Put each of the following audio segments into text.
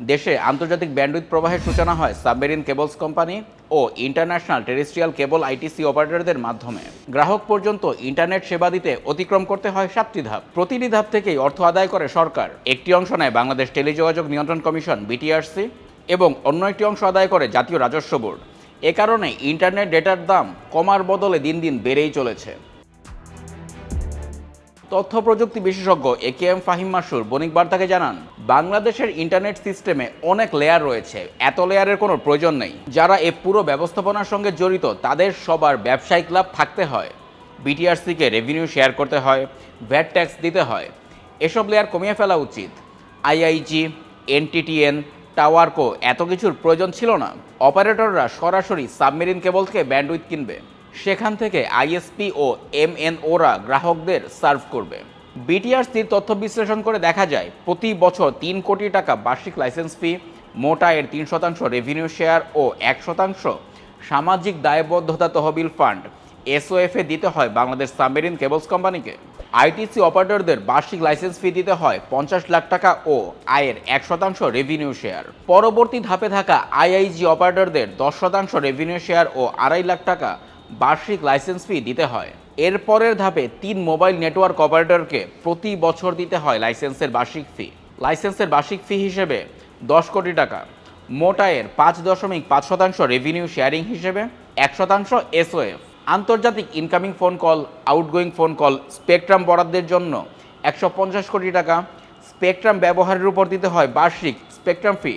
দেশে আন্তর্জাতিক ব্যান্ডউইথ প্রবাহের সূচনা হয় সাবমেরিন কেবলস কোম্পানি ও ইন্টারন্যাশনাল টেরেস্ট্রিয়াল কেবল আইটিসি অপারেটরদের মাধ্যমে। গ্রাহক পর্যন্ত ইন্টারনেট সেবা দিতে অতিক্রম করতে হয় সাতটি ধাপ। প্রতিটি ধাপ থেকেই অর্থ আদায় করে সরকার। একটি অংশ নেয় বাংলাদেশ টেলিযোগাযোগ নিয়ন্ত্রণ কমিশন, বিটিআরসি, এবং অন্য একটি অংশ আদায় করে জাতীয় রাজস্ব বোর্ড। এ কারণে ইন্টারনেট ডেটার দাম কমার বদলে দিন দিন বেড়েই চলেছে। তথ্য প্রযুক্তি বিশেষজ্ঞ এ কে এম ফাহিম মাসুর বণিক বার্তাকে জানান, বাংলাদেশের ইন্টারনেট সিস্টেমে অনেক লেয়ার রয়েছে। এত লেয়ারের কোনো প্রয়োজন নেই। যারা এ পুরো ব্যবস্থাপনার সঙ্গে জড়িত, তাদের সবার ব্যবসায়িক লাভ থাকতে হয়। বিটিআরসিকে রেভিনিউ শেয়ার করতে হয় ভ্যাট ট্যাক্স দিতে হয়। এসব লেয়ার কমিয়ে ফেলা উচিত। আইআইজি এনটিটিএন টাওয়ারকো এত কিছুর প্রয়োজন ছিল না। অপারেটররা সরাসরি সাবমেরিন কেবল থেকে ব্যান্ডউইথ কিনবে। সেখান থেকে আইএসপি ও এমএনওরা গ্রাহকদের সার্ভ করবে। বিটিআরসির তথ্য বিশ্লেষণ করে দেখা যায়, প্রতি বছর তিন কোটি টাকা বার্ষিক লাইসেন্স ফি, মোটা এর তিন শতাংশ রেভিনিউ শেয়ার ও এক শতাংশ সামাজিক দায়বদ্ধতা তহবিল ফান্ড, এসওএফে দিতে হয় বাংলাদেশ সাবমেরিন কেবলস কোম্পানিকে। আইটিসি অপারেটরদের বার্ষিক লাইসেন্স ফি দিতে হয় পঞ্চাশ লাখ টাকা ও আয়ের এক শতাংশ রেভিনিউ শেয়ার পরবর্তী ধাপে থাকা আইআইজি অপারেটরদের দশ শতাংশ রেভিনিউ শেয়ার ও আড়াই লাখ টাকা বার্ষিক লাইসেন্স ফি দিতে হয়। এর পরের ধাপে তিন মোবাইল নেটওয়ার্ক অপারেটরকে প্রতি বছর দিতে হয় লাইসেন্সের বার্ষিক ফি লাইসেন্সের বার্ষিক ফি হিসেবে দশ কোটি টাকা। মোট আয়ের পাঁচ দশমিক পাঁচ শতাংশ রেভিনিউ শেয়ারিং হিসেবে, এক শতাংশ এসওএফ আন্তর্জাতিক incoming phone call outgoing phone call spectrum বরাদ্দের জন্য একশো পঞ্চাশ কোটি টাকা। স্পেকট্রাম ব্যবহারের উপর দিতে হয় বার্ষিক স্পেকট্রাম ফি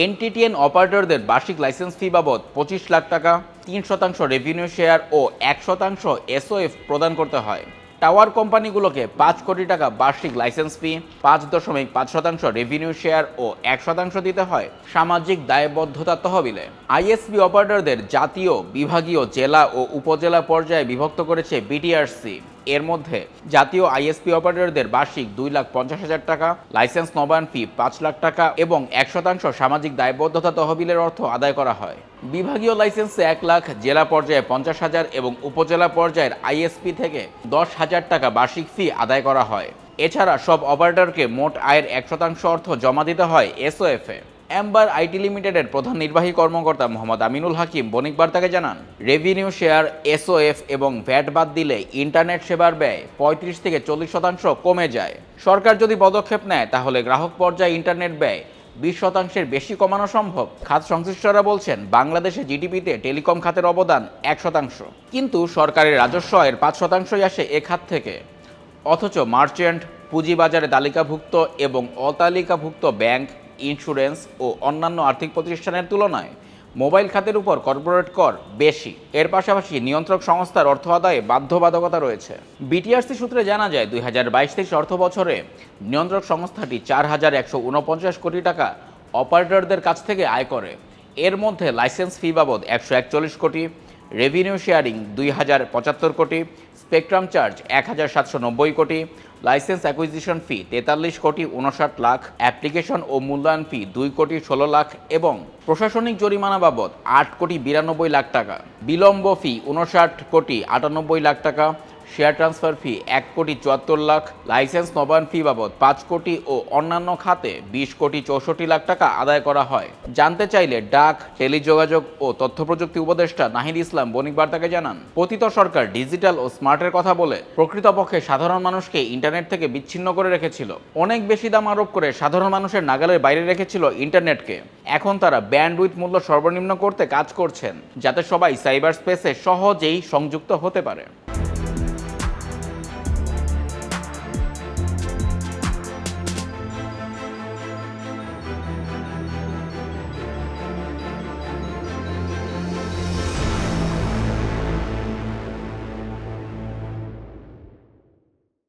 এনটিটিএন অপারেটরদের বার্ষিক লাইসেন্স ফি বাবদ পঁচিশ লাখ টাকা, তিন শতাংশ রেভিনিউ শেয়ার ও এক শতাংশ এসওএফ প্রদান করতে হয়। টাওয়ার কোম্পানিগুলোকে পাঁচ কোটি টাকা বার্ষিক লাইসেন্স ফি, পাঁচ দশমিক পাঁচ শতাংশ রেভিনিউ শেয়ার ও এক শতাংশ দিতে হয় সামাজিক দায়বদ্ধতা তহবিলে। আইএসপি অপারেটরদের জাতীয়, বিভাগীয়, জেলা ও উপজেলা পর্যায়ে বিভক্ত করেছে বিটিআরসি। এর মধ্যে জাতীয় আইএসপি অপারেটরদের বার্ষিক দুই লাখ পঞ্চাশ হাজার টাকা, লাইসেন্স নবায়ন ফি পাঁচ লাখ টাকা এবং এক শতাংশ সামাজিক দায়বদ্ধতা তহবিলের অর্থ আদায় করা হয়। বিভাগীয় লাইসেন্সে এক লাখ, জেলা পর্যায়ে পঞ্চাশ হাজার এবং উপজেলা পর্যায়ের আইএসপি থেকে দশ হাজার টাকা বার্ষিক ফি আদায় করা হয়। এছাড়া সব অপারেটরকে মোট আয়ের এক শতাংশ অর্থ জমা দিতে হয় এসওএফে অ্যাম্বার আইটি লিমিটেডের প্রধান নির্বাহী কর্মকর্তা মোহাম্মদ আমিনুল হাকিম বণিক বার্তাকে জানান, রেভিনিউ শেয়ার, এসওএফ এবং ভ্যাট বাদ দিলে ইন্টারনেট সেবার ব্যয় পঁয়ত্রিশ থেকে চল্লিশ শতাংশ কমে যায়। সরকার যদি পদক্ষেপ নেয়, তাহলে গ্রাহক পর্যায়ে ইন্টারনেট ব্যয় বিশ শতাংশের বেশি কমানো সম্ভব। খাত সংশ্লিষ্টরা বলছেন, বাংলাদেশে জিডিপিতে টেলিকম খাতের অবদান এক শতাংশ। কিন্তু সরকারের রাজস্ব আয়ের পাঁচ শতাংশই আসে এ খাত থেকে। অথচ মার্চেন্ট, পুঁজিবাজারে তালিকাভুক্ত এবং অতালিকাভুক্ত ব্যাংক ইন্স্যুরেন্স ও অন্যান্য আর্থিক প্রতিষ্ঠানের তুলনায় মোবাইল খাতের উপর কর্পোরেট কর বেশি। এর পাশাপাশি নিয়ন্ত্রক সংস্থার অর্থ আদায়ে বাধ্যবাধকতা রয়েছে। বিটিআরসি সূত্রে জানা যায়, দুই হাজার বাইশ তেইশ অর্থ বছরে নিয়ন্ত্রক সংস্থাটি চার হাজার একশো উনপঞ্চাশ কোটি টাকা অপারেটরদের কাছ থেকে আয় করে। এর মধ্যে লাইসেন্স ফি বাবদ একশো একচল্লিশ কোটি রেভিনিউ শেয়ারিং দুই হাজার পঁচাত্তর কোটি স্পেকট্রাম চার্জ এক হাজার সাতশো নব্বই কোটি, লাইসেন্স অ্যাকুইজিশন ফি তেতাল্লিশ কোটি উনষাট লাখ, অ্যাপ্লিকেশন ও মূল্যায়ন ফি দুই কোটি ষোলো লাখ এবং প্রশাসনিক জরিমানা বাবদ আট কোটি বিরানব্বই লাখ টাকা। বিলম্ব ফি উনষাট কোটি আটানব্বই লাখ টাকা শেয়ার ট্রান্সফার ফি এক কোটি চুয়াত্তর লাখ, লাইসেন্স নবায়ন ফি বাবদ পাঁচ কোটি ও অন্যান্য খাতে বিশ কোটি চৌষট্টি লাখ টাকা আদায় করা হয়। জানতে চাইলে ডাক, টেলিযোগাযোগ ও তথ্য প্রযুক্তি উপদেষ্টা নাহিদ ইসলাম বণিক বার্তাকে জানান। পতিত সরকার ডিজিটাল ও স্মার্টের কথা বলে প্রকৃতপক্ষে সাধারণ মানুষকে ইন্টারনেট থেকে বিচ্ছিন্ন করে রেখেছিল। অনেক বেশি দাম আরোপ করে সাধারণ মানুষের নাগালের বাইরে রেখেছিল ইন্টারনেটকে। এখন তারা ব্যান্ড উইথ মূল্য সর্বনিম্ন করতে কাজ করছেন, যাতে সবাই সাইবার স্পেসে সহজেই সংযুক্ত হতে পারে।